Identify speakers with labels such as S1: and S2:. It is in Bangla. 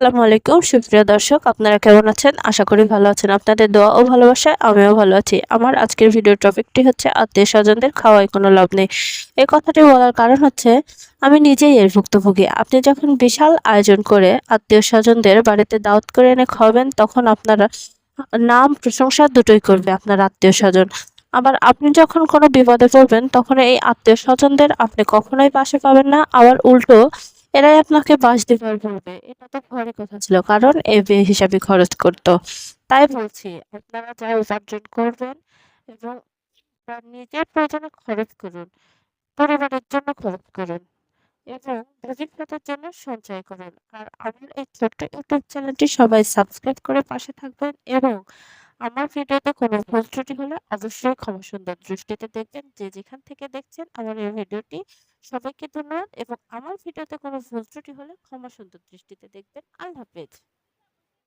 S1: আসসালামু আলাইকুম। সুপ্রিয় দর্শক, আপনারা কেমন আছেন? আশা করি ভালো আছেন। আপনাদের দোয়া ও ভালোবাসায় আমিও ভালো আছি। আমার আজকের ভিডিও টপিকটি হচ্ছে আত্মীয় স্বজনদের খাওয়ায় কোনো লাভ নেই। এই কথাটি বলার কারণ হচ্ছে, আমি নিজেই এর ভুক্তভোগী। আপনি যখন বিশাল আয়োজন করে আত্মীয় স্বজনদের বাড়িতে দাওয়াত করে এনে খাওয়াবেন, তখন আপনারা নাম প্রশংসা দুটোই করবে আপনার আত্মীয় স্বজন। আবার আপনি যখন কোনো বিপদে পড়বেন, তখন এই আত্মীয় স্বজনদের আপনি কখনোই পাশে পাবেন না। আবার উল্টো এরাই আপনাকে বাস দিবার বলবে এটা তো ঘরে কথা ছিল, কারণ এ বে হিসাবে খরচ করতো। তাই বলছি, আপনারা যা উপার্জন করবেন এবং নিজের প্রয়োজনে খরচ করুন, পরিবারের জন্য খরচ করুন এবং ভবিষ্যতের জন্য সঞ্চয় করুন। আর আমার এই ছোট্ট ইউটিউব চ্যানেলটি সবাই সাবস্ক্রাইব করে পাশে থাকবেন এবং আমার ভিডিওতে কোনো ভুল ত্রুটি হলে অবশ্যই ক্ষমা সুন্দর দৃষ্টিতে দেখবেন। যে যেখান থেকে দেখছেন আমার এই ভিডিওটি, সবাইকে ধন্যবাদ এবং আমার ভিডিওতে কোনো ভুল ত্রুটি হলে ক্ষমা সুন্দর দৃষ্টিতে দেখবেন। আল্লাহ হাফেজ।